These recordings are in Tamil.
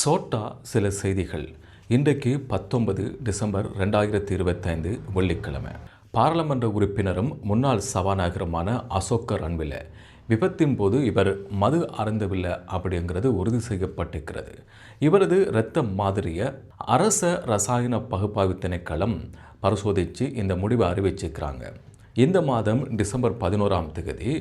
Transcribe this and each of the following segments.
சோட்டா சில செய்திகள். இன்றைக்கு பத்தொன்பது டிசம்பர் ரெண்டாயிரத்தி இருபத்தைந்து வெள்ளிக்கிழமை. பாராளுமன்ற உறுப்பினரும் முன்னாள் சபாநாயகருமான அசோக்கர் ரன்வில விபத்தின் போது இவர் மது அருந்தவில்லை அப்படிங்கிறது உறுதி செய்யப்பட்டிருக்கிறது. இவரது இரத்த மாதிரியை அரச ரசாயன பகுப்பாய்வு திணைக்களம் பரிசோதித்து இந்த முடிவை அறிவிச்சிருக்கிறாங்க. இந்த மாதம் டிசம்பர் பதினோராம் தேதி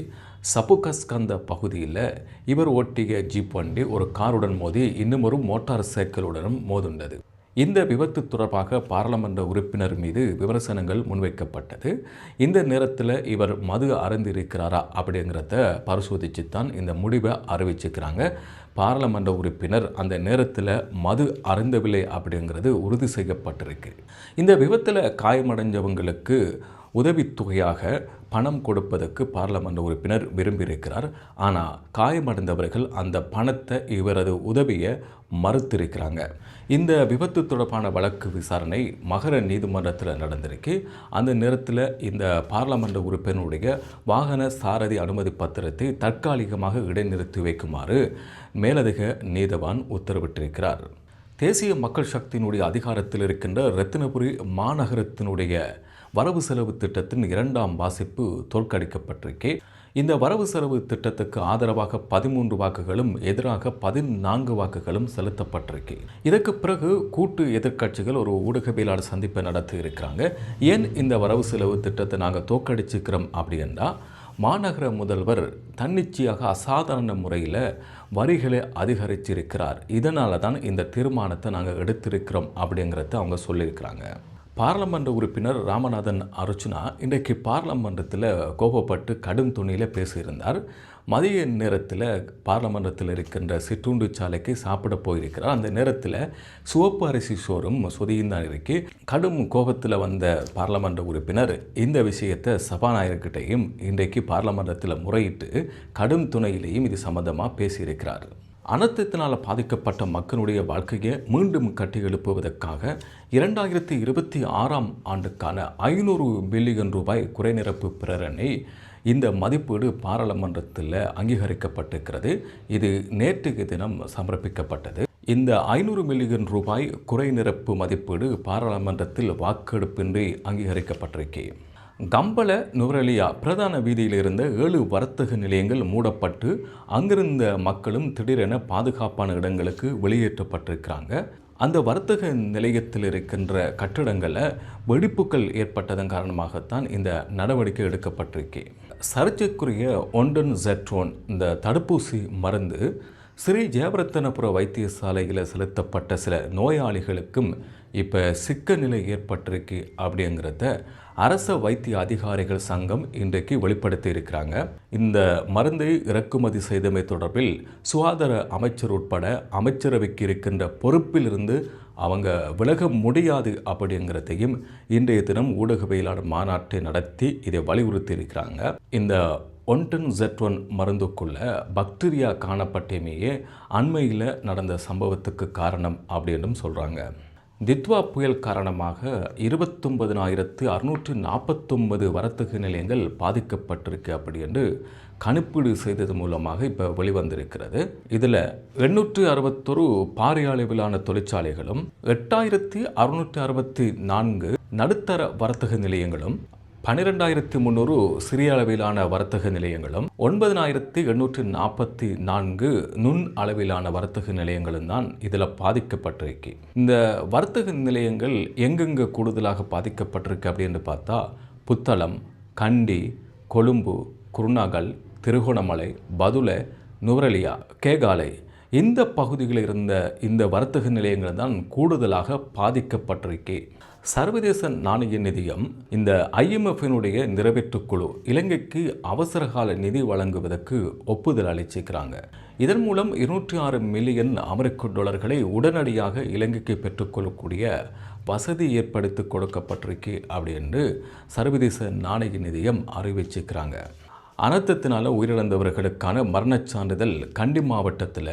சபுகஸ்கந்த பகுதியில் இவர் ஓட்டிய ஜீப் வண்டி ஒரு காருடன் மோதி இன்னும் ஒரு மோட்டார் சைக்கிளுடனும் மோதுண்டது. இந்த விபத்து தொடர்பாக பாராளுமன்ற உறுப்பினர் மீது விமர்சனங்கள் முன்வைக்கப்பட்டது. இந்த நேரத்தில் இவர் மது அருந்திருக்கிறாரா அப்படிங்கிறத பரிசோதித்து தான் இந்த முடிவை அறிவிச்சிருக்கிறாங்க. பாராளுமன்ற உறுப்பினர் அந்த நேரத்தில் மது அருந்தவில்லை அப்படிங்கிறது உறுதி செய்யப்பட்டிருக்கு. இந்த விபத்தில் காயமடைஞ்சவங்களுக்கு உதவித்தொகையாக பணம் கொடுப்பதற்கு பாராளுமன்ற உறுப்பினர் விரும்பியிருக்கிறார். ஆனால் காயமடைந்தவர்கள் அந்த பணத்தை இவரது உதவியை மறுத்திருக்கிறாங்க. இந்த விபத்து தொடர்பான வழக்கு விசாரணை மகர நீதிமன்றத்தில் நடந்திருக்கு. அந்த நேரத்தில் இந்த பாராளுமன்ற உறுப்பினருடைய வாகன சாரதி அனுமதி பத்திரத்தை தற்காலிகமாக இடைநிறுத்தி வைக்குமாறு மேலதிக நீதவான் உத்தரவிட்டிருக்கிறார். தேசிய மக்கள் சக்தியினுடைய அதிகாரத்தில் இருக்கின்ற ரத்தினபுரி மாநகரத்தினுடைய வரவு செலவு திட்டத்தின் இரண்டாம் வாசிப்பு தோற்கடிக்கப்பட்டிருக்கே. இந்த வரவு செலவு திட்டத்துக்கு ஆதரவாக பதிமூன்று வாக்குகளும் எதிராக பதினான்கு வாக்குகளும் செலுத்தப்பட்டிருக்கு. இதற்கு பிறகு கூட்டு எதிர்க்கட்சிகள் ஒரு ஊடகவியலாளர் சந்திப்பை நடத்தி இருக்கிறாங்க. ஏன் இந்த வரவு செலவு திட்டத்தை நாங்கள் தோற்கடிச்சுக்கிறோம் அப்படின்னா மாநகர முதல்வர் தன்னிச்சையாக அசாதாரண முறையில் வரிகளை அதிகரிச்சிருக்கிறார். இதனால தான் இந்த தீர்மானத்தை நாங்கள் எடுத்திருக்கிறோம் அப்படிங்கிறத அவங்க சொல்லியிருக்கிறாங்க. பார்லமெண்ட் உறுப்பினர் ராமநாதன் அர்ச்சுனா இன்றைக்கு பார்லமெண்டத்தில் கோபப்பட்டு கடும் துணியில் பேசியிருந்தார். மதிய நேரத்தில் பார்லமெண்டத்தில் இருக்கின்ற சிற்றுண்டு சாலைக்கு சாப்பிட போயிருக்கிறார். அந்த நேரத்தில் சிவப்பு அரிசி சோறும் சொதியும் தான் இருக்கு. கடும் கோபத்தில் வந்த பாராளுமன்ற உறுப்பினர் இந்த விஷயத்தை சபாநாயகர்கிட்டையும் இன்றைக்கு பார்லமெண்டத்தில் முறையிட்டு கடும் துணையிலேயும் இது சம்மந்தமாக பேசியிருக்கிறார். அனர்த்தத்தினால் பாதிக்கப்பட்ட மக்களுடைய வாழ்க்கையை மீண்டும் கட்டி எழுப்புவதற்காக இரண்டாயிரத்தி இருபத்தி ஆறாம் ஆண்டுக்கான ஐநூறு பில்லியன் ரூபாய் குறைநிரப்பு பிரேரணை இந்த மதிப்பீடு பாராளுமன்றத்தில் அங்கீகரிக்கப்பட்டிருக்கிறது. இது நேற்றைய தினம் சமர்ப்பிக்கப்பட்டது. இந்த ஐநூறு மில்லியன் ரூபாய் குறைநிரப்பு மதிப்பீடு பாராளுமன்றத்தில் வாக்கெடுப்பின்றி அங்கீகரிக்கப்பட்டிருக்கேன் கம்பல நுவரலியா பிரதான வீதியில் இருந்த ஏழு வர்த்தக நிலையங்கள் மூடப்பட்டு அங்கிருந்த மக்களும் திடீரென பாதுகாப்பான இடங்களுக்கு வெளியேற்றப்பட்டிருக்கிறாங்க. அந்த வர்த்தக நிலையத்தில் இருக்கின்ற கட்டிடங்களில் வெடிப்புகள் ஏற்பட்டதன் காரணமாகத்தான் இந்த நடவடிக்கை எடுக்கப்பட்டிருக்கு. சர்ச்சைக்குரிய ஒன்டன் ஜெட்ரோன் இந்த தடுப்பூசி மருந்து ஸ்ரீ ஜெயவர்த்தனபுர வைத்தியசாலையில் செலுத்தப்பட்ட சில நோயாளிகளுக்கும் இப்போ சிக்க நிலை ஏற்பட்டிருக்கு அப்படிங்கிறத அரச வைத்திய அதிகாரிகள் சங்கம் இன்றைக்கு வெளிப்படுத்தி இருக்கிறாங்க. இந்த மருந்தை இறக்குமதி செய்தமை தொடர்பில் சுகாதார அமைச்சர் உட்பட அமைச்சரவைக்கு இருக்கின்ற பொறுப்பிலிருந்து அவங்க விலக முடியாது அப்படிங்கிறதையும் இன்றைய தினம் ஊடகவியலாளர் மாநாட்டை நடத்தி இதை வலியுறுத்தி இருக்கிறாங்க. இந்த ஒன்டன் ஜெட் ஒன் மருந்துக்குள்ள பக்டீரியா காணப்பட்டமையே அண்மையில் நடந்த சம்பவத்துக்கு காரணம் அப்படின்னும் சொல்கிறாங்க தித்வா புயல் காரணமாக இருபத்தொன்பதினாயிரத்து அறுநூற்று நாற்பத்தொன்பது வர்த்தக நிலையங்கள் பாதிக்கப்பட்டிருக்கு அப்படி என்று கணிப்பீடு செய்தது மூலமாக இப்போ வெளிவந்திருக்கிறது. இதில் எண்ணூற்று அறுபத்தொரு பாரிய அளவிலான தொழிற்சாலைகளும் எட்டாயிரத்தி அறுநூற்றி அறுபத்தி நான்கு நடுத்தர வர்த்தக நிலையங்களும் பன்னிரெண்டாயிரத்தி முந்நூறு சிறிய அளவிலான வர்த்தக நிலையங்களும் ஒன்பதனாயிரத்தி எண்ணூற்றி நாற்பத்தி நான்கு நுண் அளவிலான வர்த்தக நிலையங்களும் தான் இதில் பாதிக்கப்பட்டிருக்கு. இந்த வர்த்தக நிலையங்கள் எங்கெங்கே கூடுதலாக பாதிக்கப்பட்டிருக்கு அப்படின்னு பார்த்தா புத்தளம் கண்டி கொழும்பு குருணாகல் திருகோணமலை பதுளை நுவரலியா கேகாலை இந்த பகுதிகளில் இருந்த இந்த வர்த்தக நிலையங்கள் தான் கூடுதலாக பாதிக்கப்பட்டிருக்கு. சர்வதேச நாணய நிதியம் இந்த ஐஎம்எஃபினுடைய நிறைவேற்றுக்குழு இலங்கைக்கு அவசரகால நிதி வழங்குவதற்கு ஒப்புதல் அளிச்சிருக்கிறாங்க. இதன் மூலம் இருநூற்றி ஆறு மில்லியன் அமெரிக்க டாலர்களை உடனடியாக இலங்கைக்கு பெற்றுக்கொள்ளக்கூடிய வசதி ஏற்படுத்தி கொடுக்கப்பட்டிருக்கு அப்படி என்று சர்வதேச நாணய நிதியம் அறிவிச்சிருக்கிறாங்க. அனர்த்தத்தினால் உயிரிழந்தவர்களுக்கான மரணச் சான்றிதழ் கண்டி மாவட்டத்தில்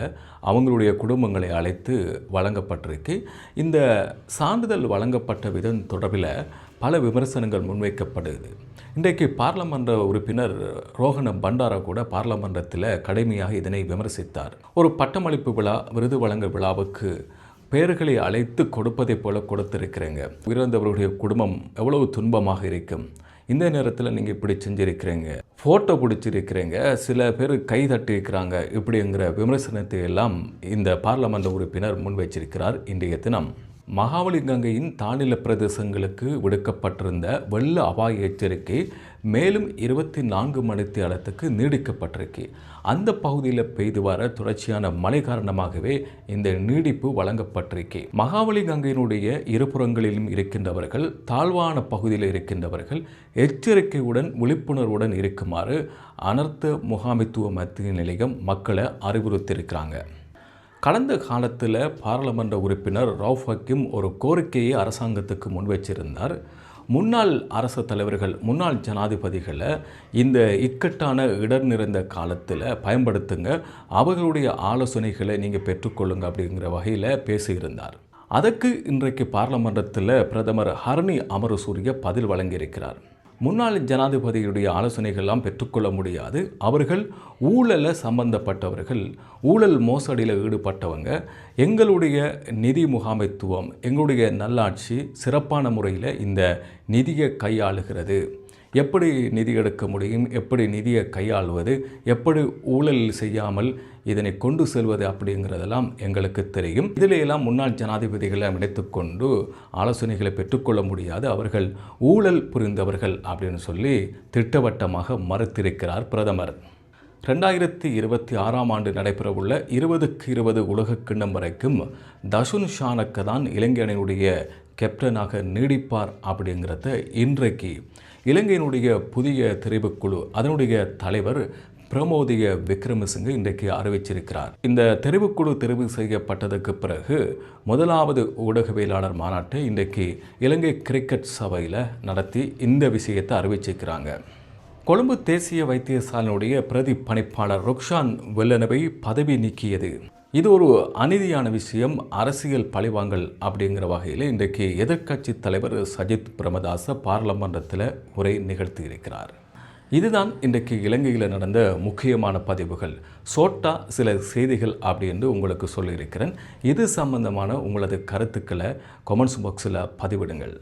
அவங்களுடைய குடும்பங்களை அழைத்து வழங்கப்பட்டிருக்கு. இந்த சான்றிதழ் வழங்கப்பட்ட விதம் தொடர்பில் பல விமர்சனங்கள் முன்வைக்கப்படுது. இன்றைக்கு பாராளுமன்ற உறுப்பினர் ரோஹன பண்டாரா கூட பாராளுமன்றத்தில் கடுமையாக இதனை விமர்சித்தார். ஒரு பட்டமளிப்பு விழா விருது வழங்க விழாவுக்கு பெயர்களை அழைத்து கொடுப்பதைப் போல கொடுத்திருக்கிறேங்க. உயிரிழந்தவர்களுடைய குடும்பம் எவ்வளவு துன்பமாக இருக்கும். இந்த நேரத்தில் நீங்கள் இப்படி செஞ்சிருக்கிறீங்க ஃபோட்டோ பிடிச்சிருக்கிறீங்க சில பேர் கை தட்டியிருக்கிறாங்க இப்படிங்கிற விமர்சனத்தை எல்லாம் இந்த பார்லமெண்ட் உறுப்பினர் முன்வைச்சிருக்கிறார் இன்றைய தினம். மகாவலி கங்கையின் தானில பிரதேசங்களுக்கு விடுக்கப்பட்டிருந்த வெள்ள அபாய எச்சரிக்கை மேலும் இருபத்தி நான்கு மணித்தியாலத்துக்கு நீடிக்கப்பட்டிருக்கு. அந்த பகுதியில் பெய்து வர தொடர்ச்சியான மழை காரணமாகவே இந்த நீடிப்பு வழங்கப்பட்டிருக்கு. மகாவலி கங்கையினுடைய இருபுறங்களிலும் இருக்கின்றவர்கள் தாழ்வான பகுதியில் இருக்கின்றவர்கள் எச்சரிக்கையுடன் விழிப்புணர்வுடன் இருக்குமாறு அனர்த்த முகாமித்துவ மத்திய நிலையம் மக்களை அறிவுறுத்தியிருக்கிறாங்க. கடந்த காலத்தில் பாராளுமன்ற உறுப்பினர் ரவுஃப் ஹக்கீம் ஒரு கோரிக்கையை அரசாங்கத்துக்கு முன்வைச்சிருந்தார். முன்னாள் அரசு தலைவர்கள் முன்னாள் ஜனாதிபதிகளை இந்த இக்கட்டான இடர் நிறைந்த காலத்தில் பயன்படுத்துங்க. அவர்களுடைய ஆலோசனைகளை நீங்கள் பெற்றுக்கொள்ளுங்க அப்படிங்கிற வகையில் பேசியிருந்தார். அதற்கு இன்றைக்கு பாராளுமன்றத்தில் பிரதமர் ஹரணி அமரசூரிய பதில் வழங்கியிருக்கிறார். முன்னாள் ஜனாதிபதியுடைய ஆலோசனைகள்லாம் பெற்றுக்கொள்ள முடியாது. அவர்கள் ஊழலில் சம்பந்தப்பட்டவர்கள் ஊழல் மோசடியில் ஈடுபட்டவங்க. எங்களுடைய நிதி முகாமைத்துவம் எங்களுடைய நல்லாட்சி சிறப்பான முறையில் இந்த நிதியை கையாளுகிறது. எப்படி நிதி எடுக்க முடியும்? எப்படி நிதியை கையாள்வது? எப்படி ஊழல் செய்யாமல் இதனை கொண்டு செல்வது அப்படிங்கிறதெல்லாம் எங்களுக்கு தெரியும். இதில் முன்னாள் ஜனாதிபதிகளை நினைத்துக்கொண்டு ஆலோசனைகளை பெற்றுக்கொள்ள முடியாது. அவர்கள் ஊழல் புரிந்தவர்கள் அப்படின்னு சொல்லி திட்டவட்டமாக மறுத்திருக்கிறார் பிரதமர். ரெண்டாயிரத்தி இருபத்தி ஆறாம் ஆண்டு நடைபெறவுள்ள இருபதுக்கு இருபது உலக கிண்ணம் வரைக்கும் தசுன் ஷானக்க தான் இளைஞனுடைய கேப்டனாக நீடிப்பார் அப்படிங்கிறத இன்றைக்கு இலங்கையினுடைய புதிய தெரிவுக்குழு அதனுடைய தலைவர் பிரமோதிய விக்ரமசிங்க இன்றைக்கு அறிவிச்சிருக்கிறார். இந்த தெரிவுக்குழு தெரிவு செய்யப்பட்டதுக்கு பிறகு முதலாவது ஊடகவியலாளர் மாநாட்டை இன்றைக்கு இலங்கை கிரிக்கெட் சபையில் நடத்தி இந்த விஷயத்தை அறிவிச்சிருக்கிறாங்க. கொழும்பு தேசிய வைத்தியசாலையினுடைய பிரதி பணிப்பாளர் ருக்ஷான் வெல்லனவை பதவி நீக்கியது. இது ஒரு அநீதியான விஷயம் அரசியல் பழிவாங்கல் அப்படிங்கிற வகையில் இன்றைக்கு எதிர்க்கட்சி தலைவர் சஜித் பிரமதாச பாராளுமன்றத்தில் உரை நிகழ்த்தி இருக்கிறார். இதுதான் இன்றைக்கு இலங்கையில் நடந்த முக்கியமான பதிவுகள். சோட்டா சில செய்திகள் அப்படின்னு உங்களுக்கு சொல்லியிருக்கிறேன். இது சம்பந்தமான உங்களது கருத்துக்களை கொமெண்ட்ஸ் பாக்ஸில் பதிவிடுங்கள்.